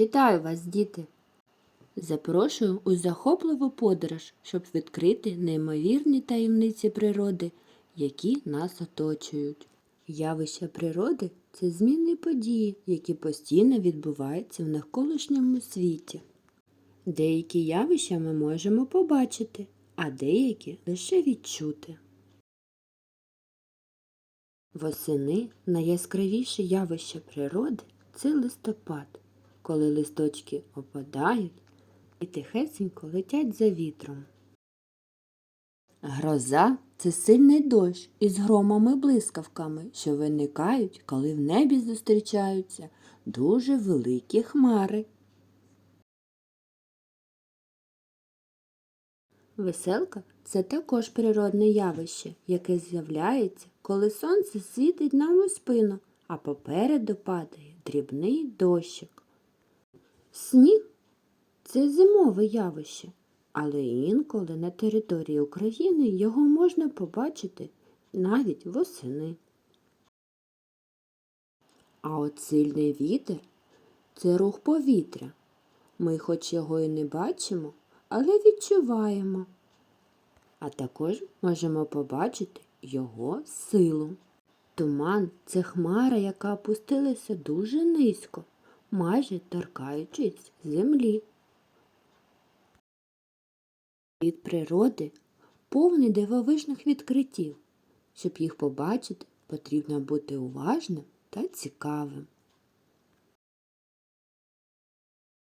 Вітаю вас, діти! Запрошую у захопливу подорож, щоб відкрити неймовірні таємниці природи, які нас оточують. Явища природи це змінні події, які постійно відбуваються в навколишньому світі. Деякі явища ми можемо побачити, а деякі лише відчути. Восени найяскравіше явище природи це листопад, коли листочки опадають і тихесенько летять за вітром. Гроза це сильний дощ із громами блискавками, що виникають, коли в небі зустрічаються дуже великі хмари. Веселка це також природне явище, яке з'являється, коли сонце світить нам у спину, а попереду падає дрібний дощик. Сніг це зимове явище, але інколи на території України його можна побачити навіть восени. А от сильний вітер це рух повітря. Ми хоч його і не бачимо, але відчуваємо. А також можемо побачити його силу. Туман це хмара, яка опустилася дуже низько, майже торкаючись землі. Від природи повний дивовижних відкриттів. Щоб їх побачити, потрібно бути уважним та цікавим.